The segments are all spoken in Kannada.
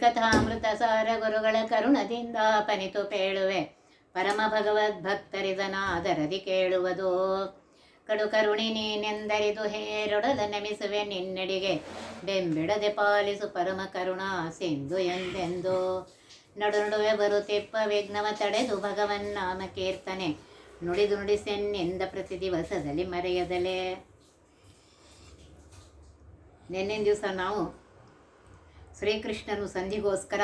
ಕಥಾಮೃತ ಸಾರ ಗುರುಗಳ ಕರುಣದಿಂದ ಪನಿತು ಪೇಳುವೆ. ಪರಮ ಭಗವದ್ ಭಗವದ್ಭಕ್ತರಿದನಾದರದಿ ಕೇಳುವುದು. ಕಡು ಕರುಣಿ ನೀನೆಂದರಿದು ಹೇರೊಡಲ ನೆಮಿಸುವೆ ನಿನ್ನಡಿಗೆ. ಬೆಂಬಿಡದೆ ಪಾಲಿಸು ಪರಮ ಕರುಣಾ ಸಿಂಧು ಎಂದೆಂದು. ನಡು ನಡುವೆ ಬರುತ್ತಿಪ್ಪ ವಿಘ್ನವ ತಡೆದು ಭಗವನ್ ನಾಮ ಕೀರ್ತನೆ. ನುಡಿದು ನುಡಿಸೆನ್ನಿಂದ ಪ್ರತಿ ದಿವಸದಲ್ಲಿ ಮರೆಯದಲೇ. ನಿನ್ನಿನ ದಿವಸ ನಾವು ಶ್ರೀಕೃಷ್ಣನು ಸಂಧಿಗೋಸ್ಕರ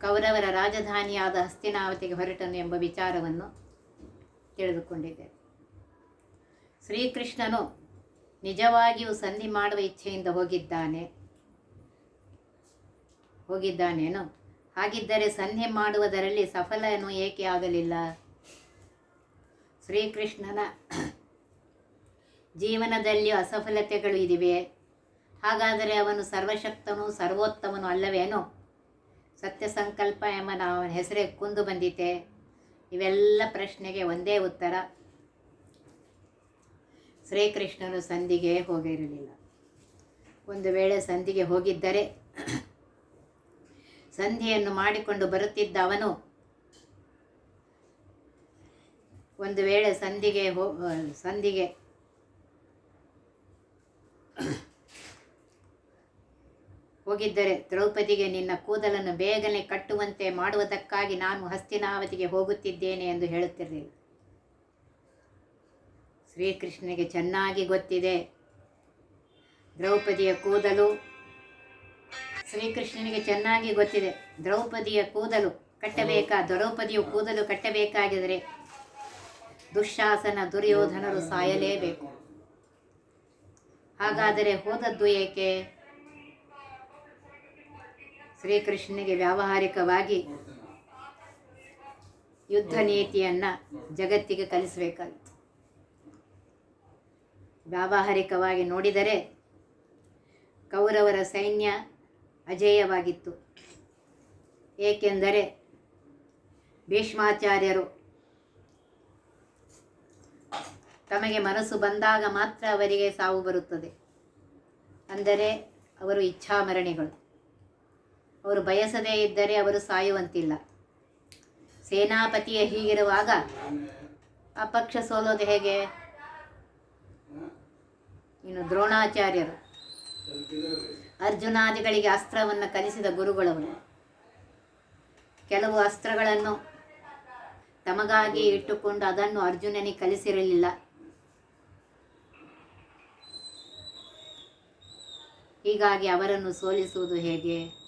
ಕೌರವರ ರಾಜಧಾನಿಯಾದ ಹಸ್ತಿನಾವತಿಗೆ ಹೊರಟನು ಎಂಬ ವಿಚಾರವನ್ನು ತಿಳಿದುಕೊಂಡಿದ್ದೇವೆ. ಶ್ರೀಕೃಷ್ಣನು ನಿಜವಾಗಿಯೂ ಸಂಧಿ ಮಾಡುವ ಇಚ್ಛೆಯಿಂದ ಹೋಗಿದ್ದಾನೆ. ಹೋಗಿದ್ದಾನೇನು? ಹಾಗಿದ್ದರೆ ಸಂಧಿ ಮಾಡುವುದರಲ್ಲಿ ಸಫಲನು ಏಕೆ ಆಗಲಿಲ್ಲ? ಶ್ರೀಕೃಷ್ಣನ ಜೀವನದಲ್ಲಿ ಅಸಫಲತೆಗಳು ಇದಿವೆ. ಹಾಗಾದರೆ ಅವನು ಸರ್ವಶಕ್ತನು ಸರ್ವೋತ್ತಮನು ಅಲ್ಲವೇನೋ? ಸತ್ಯ ಸಂಕಲ್ಪ ಎಂಬ ಅವನ ಹೆಸರೇ ಕುಂದು ಬಂದಿತೆ? ಇವೆಲ್ಲ ಪ್ರಶ್ನೆಗೆ ಒಂದೇ ಉತ್ತರ. ಶ್ರೀಕೃಷ್ಣನು ಸಂಧಿಗೆ ಹೋಗಿರಲಿಲ್ಲ. ಒಂದು ವೇಳೆ ಸಂಧಿಗೆ ಹೋಗಿದ್ದರೆ ಸಂಧಿಯನ್ನು ಮಾಡಿಕೊಂಡು ಬರುತ್ತಿದ್ದ ಅವನು ಒಂದು ವೇಳೆ ಸಂಧಿಗೆ ಹೋ ಸಂಧಿಗೆ ಹೋಗಿದ್ದರೆ ದ್ರೌಪದಿಗೆ ನಿನ್ನ ಕೂದಲನ್ನು ಬೇಗನೆ ಕಟ್ಟುವಂತೆ ಮಾಡುವುದಕ್ಕಾಗಿ ನಾನು ಹಸ್ತಿನಾವತಿಗೆ ಹೋಗುತ್ತಿದ್ದೇನೆ ಎಂದು ಹೇಳುತ್ತಿರಲಿಲ್ಲ ಶ್ರೀಕೃಷ್ಣನಿಗೆ ಚೆನ್ನಾಗಿ ಗೊತ್ತಿದೆ. ದ್ರೌಪದಿಯ ಕೂದಲು ಶ್ರೀಕೃಷ್ಣನಿಗೆ ಚೆನ್ನಾಗಿ ಗೊತ್ತಿದೆ. ದ್ರೌಪದಿಯ ಕೂದಲು ಕಟ್ಟಬೇಕಾ? ದ್ರೌಪದಿಯು ಕೂದಲು ಕಟ್ಟಬೇಕಾಗಿದ್ದರೆ ದುಶ್ಯಾಸನ ದುರ್ಯೋಧನರು ಸಾಯಲೇಬೇಕು. ಹಾಗಾದರೆ ಹೋದದ್ದು ಏಕೆ? ಶ್ರೀಕೃಷ್ಣನಿಗೆ ವ್ಯಾವಹಾರಿಕವಾಗಿ ಯುದ್ಧ ನೀತಿಯನ್ನು ಜಗತ್ತಿಗೆ ಕಲಿಸಬೇಕಾಗಿತ್ತು. ವ್ಯಾವಹಾರಿಕವಾಗಿ ನೋಡಿದರೆ ಕೌರವರ ಸೈನ್ಯ ಅಜೇಯವಾಗಿತ್ತು. ಏಕೆಂದರೆ ಭೀಷ್ಮಾಚಾರ್ಯರು ತಮಗೆ ಮನಸ್ಸು ಬಂದಾಗ ಮಾತ್ರ ಅವರಿಗೆ ಸಾವು ಬರುತ್ತದೆ. ಅಂದರೆ ಅವರು ಇಚ್ಛಾಮರಣಿಗಳು. ಅವರು ಬಯಸದೇ ಇದ್ದರೆ ಅವರು ಸಾಯುವಂತಿಲ್ಲ. ಸೇನಾಪತಿಯ ಹೀಗಿರುವಾಗ ಆ ಪಕ್ಷ ಸೋಲೋದು ಹೇಗೆ? ಇನ್ನು ದ್ರೋಣಾಚಾರ್ಯರು. ಅರ್ಜುನಾದಿಗಳಿಗೆ ಅಸ್ತ್ರವನ್ನು ಕಲಿಸಿದ ಗುರುಗಳವರು. ಕೆಲವು ಅಸ್ತ್ರಗಳನ್ನು ತಮಗಾಗಿ ಇಟ್ಟುಕೊಂಡು ಅದನ್ನು ಅರ್ಜುನನಿಗೆ ಕಲಿಸಿರಲಿಲ್ಲ. ಹೀಗಾಗಿ ಅವರನ್ನು ಸೋಲಿಸುವುದು ಹೇಗೆ?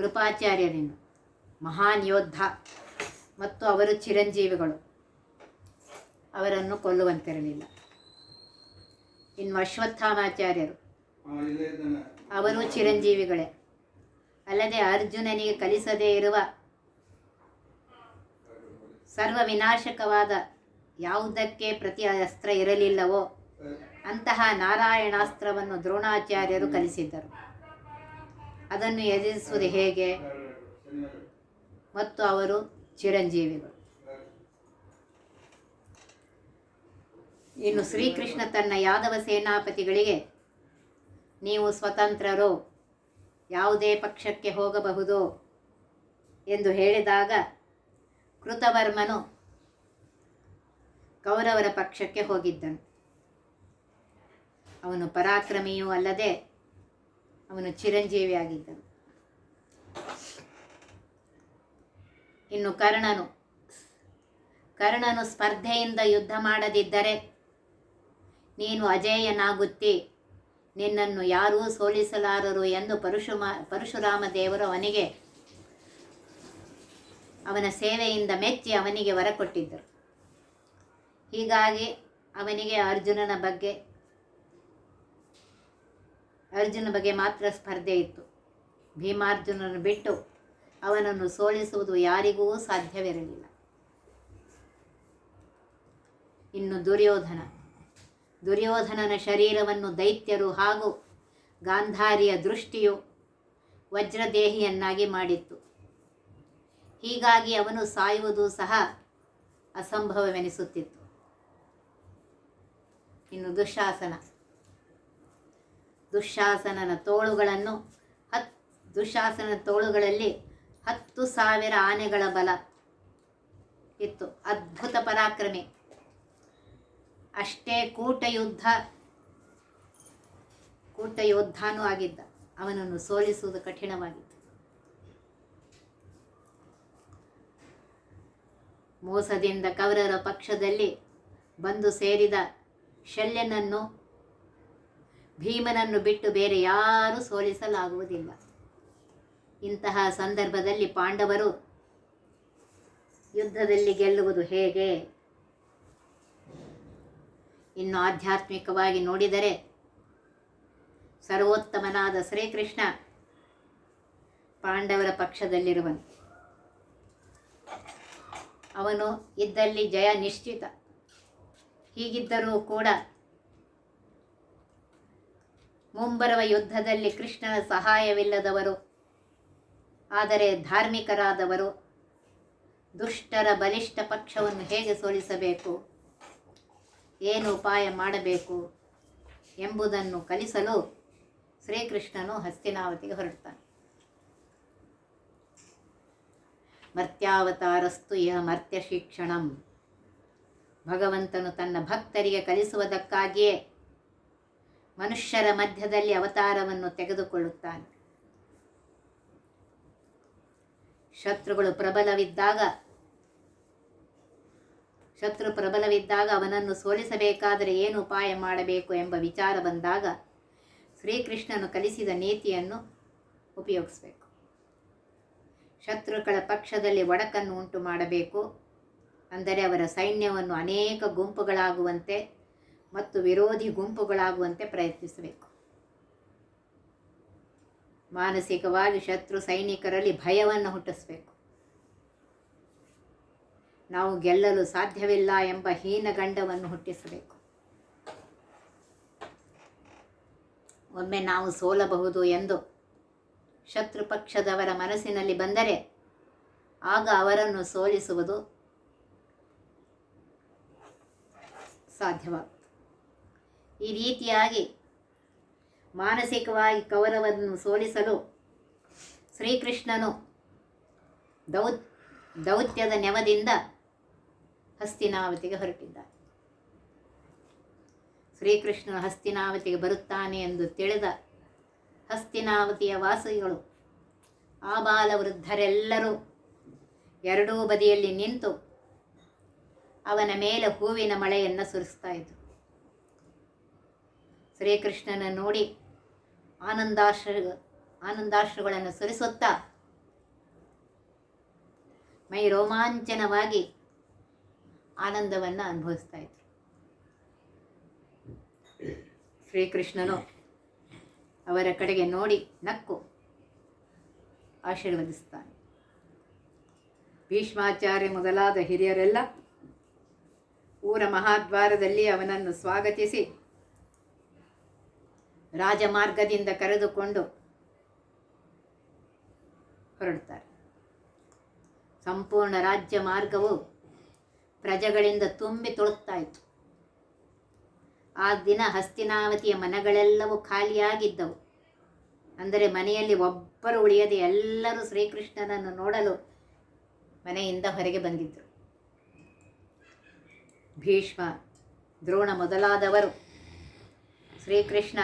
ಕೃಪಾಚಾರ್ಯರನ್ನು ಮಹಾನ್ ಯೋಧ ಮತ್ತು ಅವರು ಚಿರಂಜೀವಿಗಳು. ಅವರನ್ನು ಕೊಲ್ಲುವಂತಿರಲಿಲ್ಲ. ಇನ್ನು ಅಶ್ವತ್ಥಾಮಾಚಾರ್ಯರು. ಅವರು ಚಿರಂಜೀವಿಗಳೇ. ಅಲ್ಲದೆ ಅರ್ಜುನನಿಗೆ ಕಲಿಸದೇ ಇರುವ ಸರ್ವ ವಿನಾಶಕವಾದ ಯಾವುದಕ್ಕೆ ಪ್ರತಿ ಅಸ್ತ್ರ ಇರಲಿಲ್ಲವೋ ಅಂತಹ ನಾರಾಯಣಾಸ್ತ್ರವನ್ನು ದ್ರೋಣಾಚಾರ್ಯರು ಕಲಿಸಿದ್ದರು. ಅದನ್ನು ಎದುರಿಸುವುದು ಹೇಗೆ? ಮತ್ತು ಅವರು ಚಿರಂಜೀವಿಗಳು. ಇನ್ನು ಶ್ರೀಕೃಷ್ಣ ತನ್ನ ಯಾದವ ಸೇನಾಪತಿಗಳಿಗೆ, ನೀವು ಸ್ವತಂತ್ರರು, ಯಾವುದೇ ಪಕ್ಷಕ್ಕೆ ಹೋಗಬಹುದು ಎಂದು ಹೇಳಿದಾಗ ಕೃತವರ್ಮನು ಕೌರವರ ಪಕ್ಷಕ್ಕೆ ಹೋಗಿದ್ದನು. ಅವನು ಪರಾಕ್ರಮಿಯೂ ಅಲ್ಲದೆ ಅವನು ಚಿರಂಜೀವಿಯಾಗಿದ್ದನು ಇನ್ನು ಕರ್ಣನು. ಕರ್ಣನು ಸ್ಪರ್ಧೆಯಿಂದ ಯುದ್ಧ ಮಾಡದಿದ್ದರೆ ನೀನು ಅಜೇಯನಾಗುತ್ತಿ. ನಿನ್ನನ್ನು ಯಾರೂ ಸೋಲಿಸಲಾರರು ಎಂದು ಪರಶುಮ, ಪರಶುರಾಮ ದೇವರು ಅವನಿಗೆ, ಅವನ ಸೇವೆಯಿಂದ ಮೆಚ್ಚಿ ಅವನಿಗೆ ವರ ಕೊಟ್ಟಿದ್ದರು ಹೀಗಾಗಿ ಅವನಿಗೆ ಅರ್ಜುನನ ಬಗ್ಗೆ ಅರ್ಜುನ ಬಗ್ಗೆ ಮಾತ್ರ ಸ್ಪರ್ಧೆ ಇತ್ತು. ಭೀಮಾರ್ಜುನನ್ನು ಬಿಟ್ಟು ಅವನನ್ನು ಸೋಲಿಸುವುದು ಯಾರಿಗೂ ಸಾಧ್ಯವಿರಲಿಲ್ಲ. ಇನ್ನು ದುರ್ಯೋಧನ. ದುರ್ಯೋಧನನ ಶರೀರವನ್ನು ದೈತ್ಯರು ಹಾಗೂ ಗಾಂಧಾರಿಯ ದೃಷ್ಟಿಯು ವಜ್ರದೇಹಿಯನ್ನಾಗಿ ಮಾಡಿತ್ತು. ಹೀಗಾಗಿ ಅವನು ಸಾಯುವುದು ಸಹ ಅಸಂಭವವೆನಿಸುತ್ತಿತ್ತು. ಇನ್ನು ದುಶ್ಯಾಸನ ದುಶ್ಯಾಸನನ ತೋಳುಗಳನ್ನು ಹತ್ ದುಶಾಸನ ತೋಳುಗಳಲ್ಲಿ ಹತ್ತು ಸಾವಿರ ಆನೆಗಳ ಬಲ ಇತ್ತು. ಅದ್ಭುತ ಪರಾಕ್ರಮಿ. ಅಷ್ಟೇ ಕೂಟ ಯುದ್ಧ ಕೂಟ ಯೋದ್ಧಾನೂ ಆಗಿದ್ದ. ಅವನನ್ನು ಸೋಲಿಸುವುದು ಕಠಿಣವಾಗಿತ್ತು. ಮೋಸದಿಂದ ಕವರರ ಪಕ್ಷದಲ್ಲಿ ಬಂದು ಸೇರಿದ ಶಲ್ಯನನ್ನು ಭೀಮನನ್ನು ಬಿಟ್ಟು ಬೇರೆ ಯಾರೂ ಸೋಲಿಸಲಾಗುವುದಿಲ್ಲ. ಇಂತಹ ಸಂದರ್ಭದಲ್ಲಿ ಪಾಂಡವರು ಯುದ್ಧದಲ್ಲಿ ಗೆಲ್ಲುವುದು ಹೇಗೆ? ಇನ್ನು ಆಧ್ಯಾತ್ಮಿಕವಾಗಿ ನೋಡಿದರೆ ಸರ್ವೋತ್ತಮನಾದ ಶ್ರೀಕೃಷ್ಣ ಪಾಂಡವರ ಪಕ್ಷದಲ್ಲಿರುವನು. ಅವನು ಇದ್ದಲ್ಲಿ ಜಯ ನಿಶ್ಚಿತ. ಹೀಗಿದ್ದರೂ ಕೂಡ ಮುಂಬರುವ ಯುದ್ಧದಲ್ಲಿ ಕೃಷ್ಣನ ಸಹಾಯವಿಲ್ಲದವರು, ಆದರೆ ಧಾರ್ಮಿಕರಾದವರು, ದುಷ್ಟರ ಬಲಿಷ್ಠ ಪಕ್ಷವನ್ನು ಹೇಗೆ ಸೋಲಿಸಬೇಕು, ಏನು ಉಪಾಯ ಮಾಡಬೇಕು ಎಂಬುದನ್ನು ಕಲಿಸಲು ಶ್ರೀಕೃಷ್ಣನು ಹಸ್ತಿನಾವತಿಗೆ ಹೊರಡ್ತಾನೆ. ಮರ್ತ್ಯಾವತಾರಸ್ತು ಇಹ ಮರ್ತ್ಯ ಶಿಕ್ಷಣಂ. ಭಗವಂತನು ತನ್ನ ಭಕ್ತರಿಗೆ ಕಲಿಸುವುದಕ್ಕಾಗಿಯೇ ಮನುಷ್ಯರ ಮಧ್ಯದಲ್ಲಿ ಅವತಾರವನ್ನು ತೆಗೆದುಕೊಳ್ಳುತ್ತಾನೆ. ಶತ್ರುಗಳು ಪ್ರಬಲವಿದ್ದಾಗ, ಶತ್ರು ಪ್ರಬಲವಿದ್ದಾಗ ಅವನನ್ನು ಸೋಲಿಸಬೇಕಾದರೆ ಏನು ಉಪಾಯ ಮಾಡಬೇಕು ಎಂಬ ವಿಚಾರ ಬಂದಾಗ ಶ್ರೀಕೃಷ್ಣನು ಕಲಿಸಿದ ನೀತಿಯನ್ನು ಉಪಯೋಗಿಸಬೇಕು. ಶತ್ರುಗಳ ಪಕ್ಷದಲ್ಲಿ ಒಡಕನ್ನು ಉಂಟು ಮಾಡಬೇಕು ಅಂದರೆ ಅವರ ಸೈನ್ಯವನ್ನು ಅನೇಕ ಗುಂಪುಗಳಾಗುವಂತೆ ಮತ್ತು ವಿರೋಧಿ ಗುಂಪುಗಳಾಗುವಂತೆ ಪ್ರಯತ್ನಿಸಬೇಕು. ಮಾನಸಿಕವಾಗಿ ಶತ್ರು ಸೈನಿಕರಲ್ಲಿ ಭಯವನ್ನು ಹುಟ್ಟಿಸಬೇಕು. ನಾವು ಗೆಲ್ಲಲು ಸಾಧ್ಯವಿಲ್ಲ ಎಂಬ ಹೀನಗಂಡವನ್ನು ಹುಟ್ಟಿಸಬೇಕು. ಒಮ್ಮೆ ನಾವು ಸೋಲಬಹುದು ಎಂದು ಶತ್ರು ಪಕ್ಷದವರ ಮನಸ್ಸಿನಲ್ಲಿ ಬಂದರೆ ಆಗ ಅವರನ್ನು ಸೋಲಿಸುವುದು ಸಾಧ್ಯವಾಗುತ್ತದೆ. ಈ ರೀತಿಯಾಗಿ ಮಾನಸಿಕವಾಗಿ ಕೌರವನ್ನು ಸೋಲಿಸಲು ಶ್ರೀಕೃಷ್ಣನು ದೌ ದೌತ್ಯದ ನೆವದಿಂದ ಹಸ್ತಿನಾವತಿಗೆ ಹೊರಟಿದ್ದ ಶ್ರೀಕೃಷ್ಣನು ಹಸ್ತಿನಾವತಿಗೆ ಬರುತ್ತಾನೆ ಎಂದು ತಿಳಿದ ಹಸ್ತಿನಾವತಿಯ ವಾಸಿಗಳು, ಆ ಬಾಲ ವೃದ್ಧರೆಲ್ಲರೂ ಎರಡೂ ಬದಿಯಲ್ಲಿ ನಿಂತು ಅವನ ಮೇಲೆ ಹೂವಿನ ಮಳೆಯನ್ನು ಸುರಿಸ್ತಾ ಇದ್ರು. ಶ್ರೀಕೃಷ್ಣನ ನೋಡಿ ಆನಂದಾಶ್ರ, ಆನಂದಾಶ್ರುಗಳನ್ನು ಸುರಿಸುತ್ತಾ ಮೈ ರೋಮಾಂಚನವಾಗಿ ಆನಂದವನ್ನು ಅನುಭವಿಸ್ತಾ ಇದ್ರು. ಶ್ರೀಕೃಷ್ಣನು ಅವರ ಕಡೆಗೆ ನೋಡಿ ನಕ್ಕು ಆಶೀರ್ವದಿಸ್ತಾನೆ. ಭೀಷ್ಮಾಚಾರ್ಯ ಮೊದಲಾದ ಹಿರಿಯರೆಲ್ಲ ಊರ ಮಹಾದ್ವಾರದಲ್ಲಿ ಅವನನ್ನು ಸ್ವಾಗತಿಸಿ ರಾಜಮಾರ್ಗದಿಂದ ಕರೆದುಕೊಂಡು ಹೊರಡ್ತಾರೆ ಸಂಪೂರ್ಣ ರಾಜ್ಯ ಮಾರ್ಗವು ಪ್ರಜೆಗಳಿಂದ ತುಂಬಿ ತೊಳುತ್ತಾ ಆ ದಿನ ಹಸ್ತಿನಾವತಿಯ ಮನಗಳೆಲ್ಲವೂ ಖಾಲಿಯಾಗಿದ್ದವು. ಅಂದರೆ ಮನೆಯಲ್ಲಿ ಒಬ್ಬರು ಉಳಿಯದೆ ಎಲ್ಲರೂ ಶ್ರೀಕೃಷ್ಣನನ್ನು ನೋಡಲು ಮನೆಯಿಂದ ಹೊರಗೆ ಬಂದಿದ್ದರು. ಭೀಷ್ಮ, ದ್ರೋಣ ಮೊದಲಾದವರು ಶ್ರೀಕೃಷ್ಣ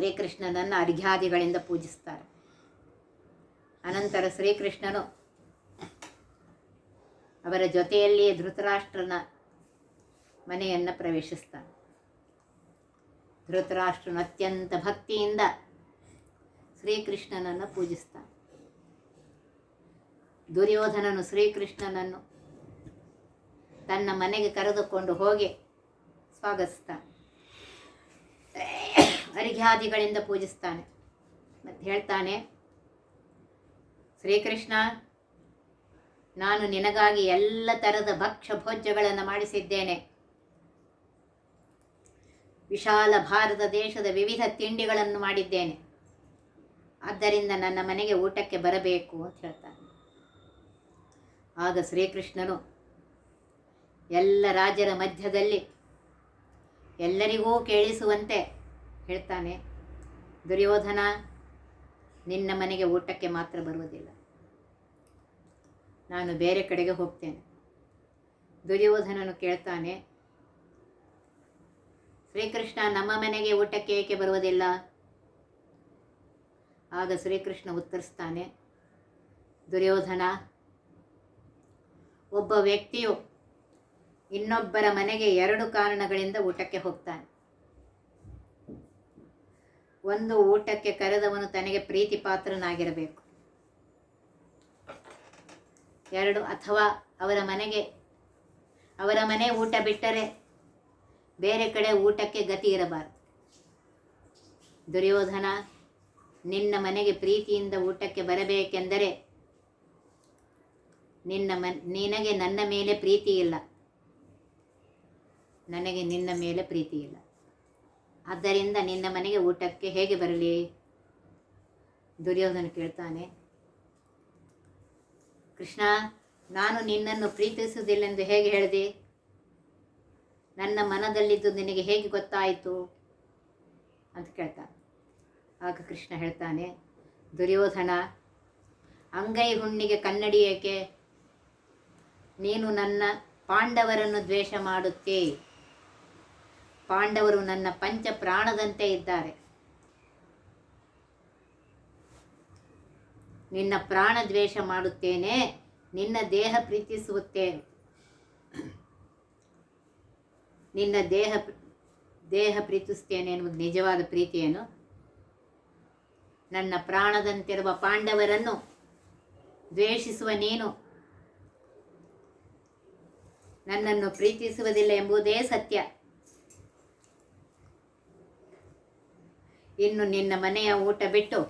ಶ್ರೀಕೃಷ್ಣನನ್ನು ಅರ್ಘ್ಯಾದಿಗಳಿಂದ ಪೂಜಿಸ್ತಾರೆ. ಅನಂತರ ಶ್ರೀಕೃಷ್ಣನು ಅವರ ಜೊತೆಯಲ್ಲಿಯೇ ಧೃತರಾಷ್ಟ್ರನ ಮನೆಯನ್ನು ಪ್ರವೇಶಿಸ್ತಾನೆ. ಧೃತರಾಷ್ಟ್ರನು ಅತ್ಯಂತ ಭಕ್ತಿಯಿಂದ ಶ್ರೀಕೃಷ್ಣನನ್ನು ಪೂಜಿಸ್ತಾನೆ. ದುರ್ಯೋಧನನು ಶ್ರೀಕೃಷ್ಣನನ್ನು ತನ್ನ ಮನೆಗೆ ಕರೆದುಕೊಂಡು ಹೋಗಿ ಸ್ವಾಗತಿಸ್ತಾನೆ. ಅರಿಘ್ಯಾದಿಗಳಿಂದ ಪೂಜಿಸ್ತಾನೆ. ಮತ್ತು ಹೇಳ್ತಾನೆ, ಶ್ರೀಕೃಷ್ಣ, ನಾನು ನಿನಗಾಗಿ ಎಲ್ಲ ಥರದ ಭಕ್ಷ್ಯ ಭೋಜ್ಯಗಳನ್ನು ಮಾಡಿಸಿದ್ದೇನೆ. ವಿಶಾಲ ಭಾರತ ದೇಶದ ವಿವಿಧ ತಿಂಡಿಗಳನ್ನು ಮಾಡಿದ್ದೇನೆ. ಆದ್ದರಿಂದ ನನ್ನ ಮನೆಗೆ ಊಟಕ್ಕೆ ಬರಬೇಕು ಅಂತ ಹೇಳ್ತಾನೆ. ಆಗ ಶ್ರೀಕೃಷ್ಣನು, ಎಲ್ಲ ರಾಜರ ಮಧ್ಯದಲ್ಲಿ ಎಲ್ಲರಿಗೂ ಕೇಳಿಸುವಂತೆ ಹೇಳ್ತಾನೆ, ದುರ್ಯೋಧನ, ನಿನ್ನ ಮನೆಗೆ ಊಟಕ್ಕೆ ಮಾತ್ರ ಬರುವುದಿಲ್ಲ. ನಾನು ಬೇರೆ ಕಡೆಗೆ ಹೋಗ್ತೇನೆ. ದುರ್ಯೋಧನನು ಕೇಳ್ತಾನೆ, ಶ್ರೀಕೃಷ್ಣ, ನಮ್ಮ ಮನೆಗೆ ಊಟಕ್ಕೆ ಏಕೆ ಬರುವುದಿಲ್ಲ? ಆಗ ಶ್ರೀಕೃಷ್ಣ ಉತ್ತರಿಸ್ತಾನೆ, ದುರ್ಯೋಧನ, ಒಬ್ಬ ವ್ಯಕ್ತಿಯು ಇನ್ನೊಬ್ಬರ ಮನೆಗೆ ಎರಡು ಕಾರಣಗಳಿಂದ ಊಟಕ್ಕೆ ಹೋಗ್ತಾನೆ. ಒಂದು ಊಟಕ್ಕೆ ಕರೆದವನು ತನಗೆ ಪ್ರೀತಿ ಪಾತ್ರನಾಗಿರಬೇಕು ಎರಡು, ಅಥವಾ ಅವರ ಮನೆಗೆ, ಅವರ ಮನೆ ಊಟ ಬಿಟ್ಟರೆ ಬೇರೆ ಕಡೆ ಊಟಕ್ಕೆ ಗತಿ ಇರಬಾರದು. ದುರ್ಯೋಧನ, ನಿನ್ನ ಮನೆಗೆ ಪ್ರೀತಿಯಿಂದ ಊಟಕ್ಕೆ ಬರಬೇಕೆಂದರೆ ನಿನ್ನ ಮನ್, ನಿನಗೆ ನನ್ನ ಮೇಲೆ ಪ್ರೀತಿ ಇಲ್ಲ ನನಗೆ ನಿನ್ನ ಮೇಲೆ ಪ್ರೀತಿ ಇಲ್ಲ ಆದ್ದರಿಂದ ನಿನ್ನ ಮನೆಗೆ ಊಟಕ್ಕೆ ಹೇಗೆ ಬರಲಿ? ದುರ್ಯೋಧನ ಕೇಳ್ತಾನೆ, ಕೃಷ್ಣ, ನಾನು ನಿನ್ನನ್ನು ಪ್ರೀತಿಸುವುದಿಲ್ಲೆಂದು ಹೇಗೆ ಹೇಳಿದೆ? ನನ್ನ ಮನದಲ್ಲಿದ್ದು ನಿನಗೆ ಹೇಗೆ ಗೊತ್ತಾಯಿತು? ಅಂತ ಕೇಳ್ತಾನೆ. ಆಗ ಕೃಷ್ಣ ಹೇಳ್ತಾನೆ, ದುರ್ಯೋಧನ, ಅಂಗೈ ಹುಣ್ಣಿಗೆ ಕನ್ನಡಿ ಏಕೆ? ನೀನು ನನ್ನ ಪಾಂಡವರನ್ನು ದ್ವೇಷ ಮಾಡುತ್ತೇ? ಪಾಂಡವರು ನನ್ನ ಪಂಚ ಪ್ರಾಣದಂತೆ ಇದ್ದಾರೆ. ನಿನ್ನ ಪ್ರಾಣ ದ್ವೇಷ ಮಾಡುತ್ತೇನೆ, ನಿನ್ನ ದೇಹ ಪ್ರೀತಿಸುತ್ತೇನೆ. ನಿನ್ನ ದೇಹ ದೇಹ ಪ್ರೀತಿಸುತ್ತೇನೆ ಎನ್ನುವುದು ನಿಜವಾದ ಪ್ರೀತಿಯೇನು ನನ್ನ ಪ್ರಾಣದಂತಿರುವ ಪಾಂಡವರನ್ನು ದ್ವೇಷಿಸುವ ನೀನು. ನನ್ನನ್ನು ಪ್ರೀತಿಸುವುದಿಲ್ಲ ಎಂಬುದೇ ಸತ್ಯ. ಇನ್ನು ನಿನ್ನ ಮನೆಯ ಊಟ ಬಿಟ್ಟು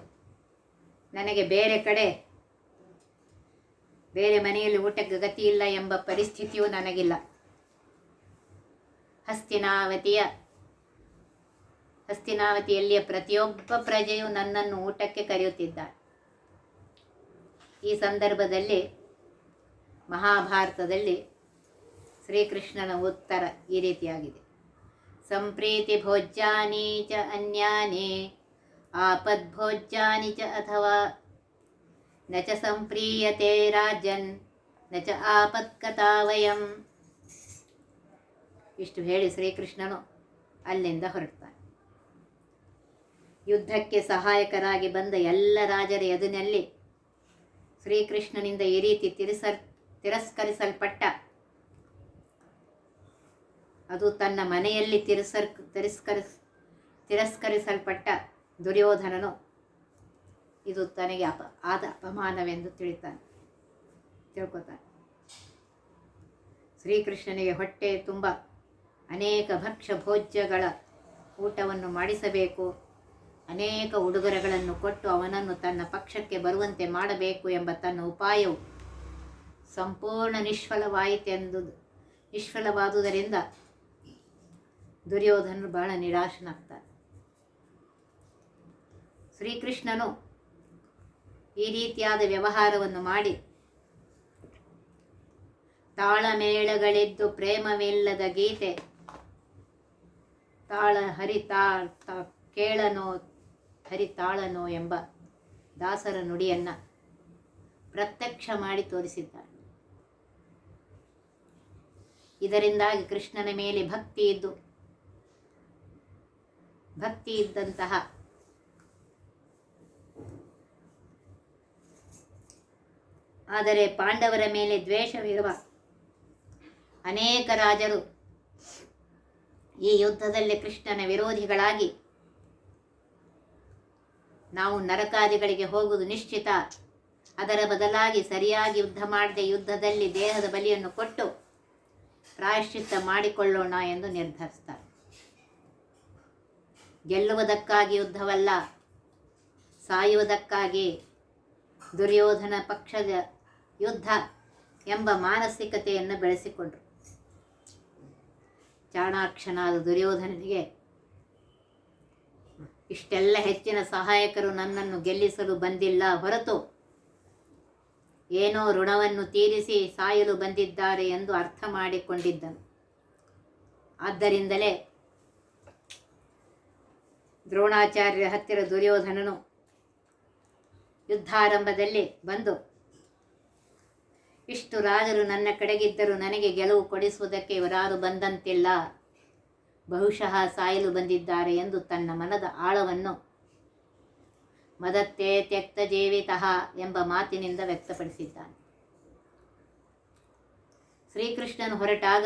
ನನಗೆ ಬೇರೆ ಕಡೆ, ಬೇರೆ ಮನೆಯಲ್ಲಿ ಊಟಕ್ಕೆ ಗತಿ ಇಲ್ಲ ಎಂಬ ಪರಿಸ್ಥಿತಿಯೂ ನನಗಿಲ್ಲ. ಹಸ್ತಿನಾವತಿಯ, ಹಸ್ತಿನಾವತಿಯಲ್ಲಿಯ ಪ್ರತಿಯೊಬ್ಬ ಪ್ರಜೆಯು ನನ್ನನ್ನು ಊಟಕ್ಕೆ ಕರೆಯುತ್ತಿದ್ದಾರೆ ಈ ಸಂದರ್ಭದಲ್ಲಿ ಮಹಾಭಾರತದಲ್ಲಿ ಶ್ರೀಕೃಷ್ಣನ ಉತ್ತರ ಈ ರೀತಿಯಾಗಿದೆ. ಸಂಪ್ರೀತಿ ಭೋಜ್ಯಾನಿ ಚ ಅನ್ಯಾನಿ ಆಪದ್ಭೋಜ್ಯಾನಿ ಚ ಅಥವಾ ನಚ ಸಂಪ್ರೀಯತೆ ರಾಜನ್ ನಚ ಚ ಆಪತ್ಕಥಾ ವಯಂ ಇಷ್ಟು ಹೇಳಿ ಶ್ರೀಕೃಷ್ಣನು ಅಲ್ಲಿಂದ ಹೊರಡ್ತಾನೆ. ಯುದ್ಧಕ್ಕೆ ಸಹಾಯಕರಾಗಿ ಬಂದ ಎಲ್ಲ ರಾಜರ ಎದುನಲ್ಲಿ ಶ್ರೀಕೃಷ್ಣನಿಂದ ಈ ರೀತಿ ತಿರಸರ್ ತಿರಸ್ಕರಿಸಲ್ಪಟ್ಟ ಅದು ತನ್ನ ಮನೆಯಲ್ಲಿ ತಿರಸ್ಕರ್ ತಿರಸ್ಕರಿಸ್ ತಿರಸ್ಕರಿಸಲ್ಪಟ್ಟ ದುರ್ಯೋಧನನು ಇದು ತನಗೆ ಅಪ ಆದ ಅಪಮಾನವೆಂದು ತಿಳಿತಾನೆ, ತಿಳ್ಕೊತಾನೆ. ಶ್ರೀಕೃಷ್ಣನಿಗೆ ಹೊಟ್ಟೆ ತುಂಬ. ಅನೇಕ ಭಕ್ಷ್ಯ ಭೋಜ್ಯಗಳ ಊಟವನ್ನು ಮಾಡಿಸಬೇಕು. ಅನೇಕ ಉಡುಗೊರೆಗಳನ್ನು ಕೊಟ್ಟು ಅವನನ್ನು ತನ್ನ ಪಕ್ಷಕ್ಕೆ ಬರುವಂತೆ ಮಾಡಬೇಕು ಎಂಬ ತನ್ನ ಉಪಾಯವು ಸಂಪೂರ್ಣ ನಿಷ್ಫಲವಾಯಿತೆಂದು ನಿಷ್ಫಲವಾದುದರಿಂದ ದುರ್ಯೋಧನರು ಬಹಳ ನಿರಾಶನಾಗ್ತಾರೆ. ಶ್ರೀಕೃಷ್ಣನು ಈ ರೀತಿಯಾದ ವ್ಯವಹಾರವನ್ನು ಮಾಡಿ, ತಾಳಮೇಳಗಳಿದ್ದು ಪ್ರೇಮವಿಲ್ಲದ ಗೀತೆ, ತಾಳ ಹರಿತಾ ಕೇಳನೋ, ಹರಿತಾಳನೋ ಎಂಬ ದಾಸರ ನುಡಿಯನ್ನು ಪ್ರತ್ಯಕ್ಷ ಮಾಡಿ ತೋರಿಸಿದ್ದಾರೆ. ಇದರಿಂದಾಗಿ ಕೃಷ್ಣನ ಮೇಲೆ ಭಕ್ತಿ ಇದ್ದು ಭಕ್ತಿ ಇದ್ದಂತಹ. ಆದರೆ ಪಾಂಡವರ ಮೇಲೆ ದ್ವೇಷವಿರುವ ಅನೇಕ ರಾಜರು ಈ ಯುದ್ಧದಲ್ಲಿ ಕೃಷ್ಣನ ವಿರೋಧಿಗಳಾಗಿ ನಾವು ನರಕಾದಿಗಳಿಗೆ ಹೋಗುವುದು ನಿಶ್ಚಿತ. ಅದರ ಬದಲಾಗಿ ಸರಿಯಾಗಿ ಯುದ್ಧ ಮಾಡದೆ ಯುದ್ಧದಲ್ಲಿ ದೇಹದ ಬಲಿಯನ್ನು ಕೊಟ್ಟು ಪ್ರಾಯಶ್ಚಿತ್ತ ಮಾಡಿಕೊಳ್ಳೋಣ ಎಂದು ನಿರ್ಧರಿಸ್ತಾರೆ. ಗೆಲ್ಲುವುದಕ್ಕಾಗಿ ಯುದ್ಧವಲ್ಲ, ಸಾಯುವುದಕ್ಕಾಗಿ ದುರ್ಯೋಧನ ಪಕ್ಷದ ಯುದ್ಧ ಎಂಬ ಮಾನಸಿಕತೆಯನ್ನು ಬೆಳೆಸಿಕೊಂಡರು. ಚಾಣಾಕ್ಷನಾದ ದುರ್ಯೋಧನನಿಗೆ ಇಷ್ಟೆಲ್ಲ ಹೆಚ್ಚಿನ ಸಹಾಯಕರು ನನ್ನನ್ನು ಗೆಲ್ಲಿಸಲು ಬಂದಿಲ್ಲ, ಹೊರತು ಏನೋ ಋಣವನ್ನು ತೀರಿಸಿ ಸಾಯಲು ಬಂದಿದ್ದಾರೆ ಎಂದು ಅರ್ಥ ಮಾಡಿಕೊಂಡಿದ್ದನು. ಆದ್ದರಿಂದಲೇ ದ್ರೋಣಾಚಾರ್ಯರ ಹತ್ತಿರ ದುರ್ಯೋಧನನು ಯುದ್ಧಾರಂಭದಲ್ಲಿ ಬಂದು, ಇಷ್ಟು ರಾಜರು ನನ್ನ ಕಡೆಗಿದ್ದರೂ ನನಗೆ ಗೆಲುವು ಕೊಡಿಸುವುದಕ್ಕೆ ಇವರಾರು ಬಂದಂತಿಲ್ಲ. ಬಹುಶಃ ಸಾಯಲು ಬಂದಿದ್ದಾರೆ ಎಂದು ತನ್ನ ಮನದ ಆಳವನ್ನು ಮದತ್ತೇ ತ್ಯಕ್ತ ಜೀವಿತಃ ಎಂಬ ಮಾತಿನಿಂದ ವ್ಯಕ್ತಪಡಿಸಿದ್ದಾನೆ. ಶ್ರೀಕೃಷ್ಣನು ಹೊರಟಾಗ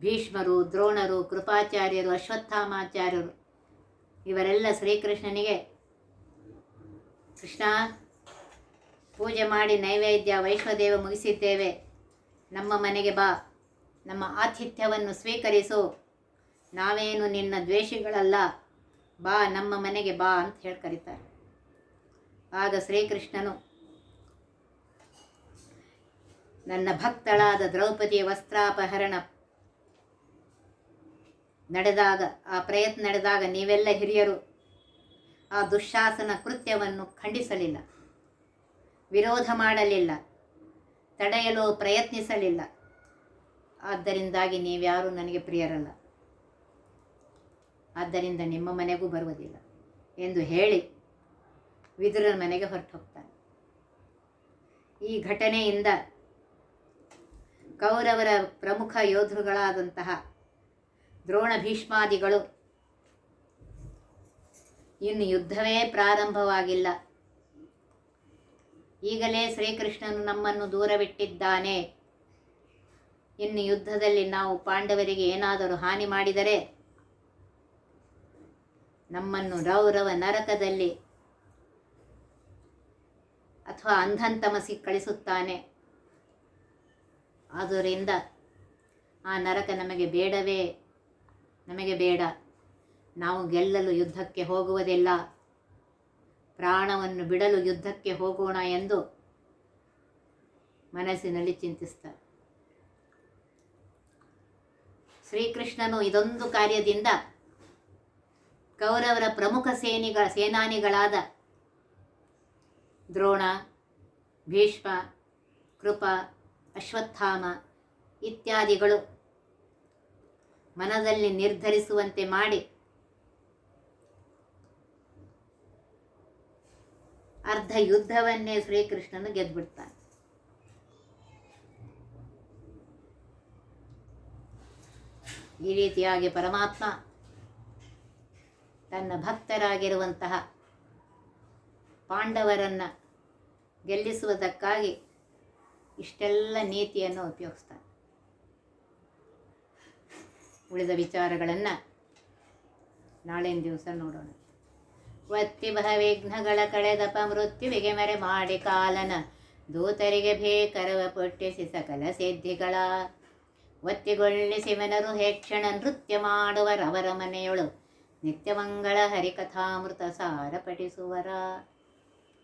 ಭೀಷ್ಮರು, ದ್ರೋಣರು, ಕೃಪಾಚಾರ್ಯರು, ಅಶ್ವತ್ಥಾಮಾಚಾರ್ಯರು ಇವರೆಲ್ಲ ಶ್ರೀಕೃಷ್ಣನಿಗೆ ಕೃಷ್ಣ ಪೂಜೆ ಮಾಡಿ ನೈವೇದ್ಯ ವೈಶ್ವದೇವ ಮುಗಿಸಿದ್ದೇವೆ. ನಮ್ಮ ಮನೆಗೆ ಬಾ. ನಮ್ಮ ಆತಿಥ್ಯವನ್ನು ಸ್ವೀಕರಿಸು. ನಾವೇನು ನಿನ್ನ ದ್ವೇಷಿಗಳಲ್ಲ. ಬಾ, ನಮ್ಮ ಮನೆಗೆ ಬಾ ಅಂತ ಹೇಳಿ ಕರೀತಾರೆ. ಆಗ ಶ್ರೀಕೃಷ್ಣನು ನನ್ನ ಭಕ್ತಳಾದ ದ್ರೌಪದಿಯ ವಸ್ತ್ರಾಪಹರಣ ನಡೆದಾಗ, ಆ ಪ್ರಯತ್ನ ನಡೆದಾಗ ನೀವೆಲ್ಲ ಹಿರಿಯರು, ಆ ದುಶಾಸನ ಕೃತ್ಯವನ್ನು ಖಂಡಿಸಲಿಲ್ಲ. ವಿರೋಧ ಮಾಡಲಿಲ್ಲ. ತಡೆಯಲು ಪ್ರಯತ್ನಿಸಲಿಲ್ಲ. ಆದ್ದರಿಂದಾಗಿ ನೀವ್ಯಾರೂ ನನಗೆ ಪ್ರಿಯರಲ್ಲ. ಆದ್ದರಿಂದ ನಿಮ್ಮ ಮನೆಗೂ ಬರುವುದಿಲ್ಲ ಎಂದು ಹೇಳಿ ವಿದುರನ ಮನೆಗೆ ಹೊರಟು ಹೋಗ್ತಾನೆ ಈ ಘಟನೆಯಿಂದ ಕೌರವರ ಪ್ರಮುಖ ಯೋಧರುಗಳಾದಂತಹ ದ್ರೋಣ ಭೀಷ್ಮಾದಿಗಳು ಇನ್ನು ಯುದ್ಧವೇ ಪ್ರಾರಂಭವಾಗಿಲ್ಲ. ಈಗಲೇ ಶ್ರೀಕೃಷ್ಣನು ನಮ್ಮನ್ನು ದೂರವಿಟ್ಟಿದ್ದಾನೆ. ಇನ್ನು ಯುದ್ಧದಲ್ಲಿ ನಾವು ಪಾಂಡವರಿಗೆ ಏನಾದರೂ ಹಾನಿ ಮಾಡಿದರೆ, ನಮ್ಮನ್ನು ರೌರವ ನರಕದಲ್ಲಿ ಅಥವಾ ಅಂಧಂತಮಸಿ ಕಳಿಸುತ್ತಾನೆ. ಆದ್ದರಿಂದ ಆ ನರಕ ನಮಗೆ ಬೇಡವೇ ನಮಗೆ ಬೇಡ. ನಾವು ಗೆಲ್ಲಲು ಯುದ್ಧಕ್ಕೆ ಹೋಗುವುದಿಲ್ಲ. ಪ್ರಾಣವನ್ನು ಬಿಡಲು ಯುದ್ಧಕ್ಕೆ ಹೋಗೋಣ ಎಂದು ಮನಸ್ಸಿನಲ್ಲಿ ಚಿಂತಿಸ್ತಾರೆ. ಶ್ರೀಕೃಷ್ಣನು ಇದೊಂದು ಕಾರ್ಯದಿಂದ ಕೌರವರ ಪ್ರಮುಖ ಸೇನಿಗಳ, ಸೇನಾನಿಗಳಾದ ದ್ರೋಣ, ಭೀಷ್ಮ, ಕೃಪ, ಅಶ್ವತ್ಥಾಮ ಇತ್ಯಾದಿಗಳು ಮನದಲ್ಲಿ ನಿರ್ಧರಿಸುವಂತೆ ಮಾಡಿ. ಅರ್ಧ ಯುದ್ಧವನ್ನೇ ಶ್ರೀಕೃಷ್ಣನು ಗೆದ್ಬಿಡ್ತಾನೆ. ಈ ರೀತಿಯಾಗಿ ಪರಮಾತ್ಮ ತನ್ನ ಭಕ್ತರಾಗಿರುವಂತಹ ಪಾಂಡವರನ್ನು ಗೆಲ್ಲಿಸುವುದಕ್ಕಾಗಿ ಇಷ್ಟೆಲ್ಲ ನೀತಿಯನ್ನು ಉಪಯೋಗಿಸ್ತಾನೆ. ಉಳಿದ ವಿಚಾರಗಳನ್ನು ನಾಳಿನ ದಿವಸ ನೋಡೋಣ. ಒತ್ತಿ ವಿಘ್ನಗಳ ಕಳೆದಪ ಮೃತ್ಯುವಿಗೆ ಮರೆ ಮಾಡಿ ಕಾಲನ ದೂತರಿಗೆ ಬೇಕರವ ಪೊಟ್ಟಿಸಿ ಸಕಲ ಸಿದ್ಧಿಗಳ. ಒತ್ತಿಗೊಳ್ಳಿಸಿವನರು ಹೆಕ್ಷಣ ನೃತ್ಯ ಮಾಡುವರವರ ಮನೆಯೊಳು ನಿತ್ಯಮಂಗಳ ಹರಿಕಥಾಮೃತ ಸಾರ ಪಠಿಸುವರ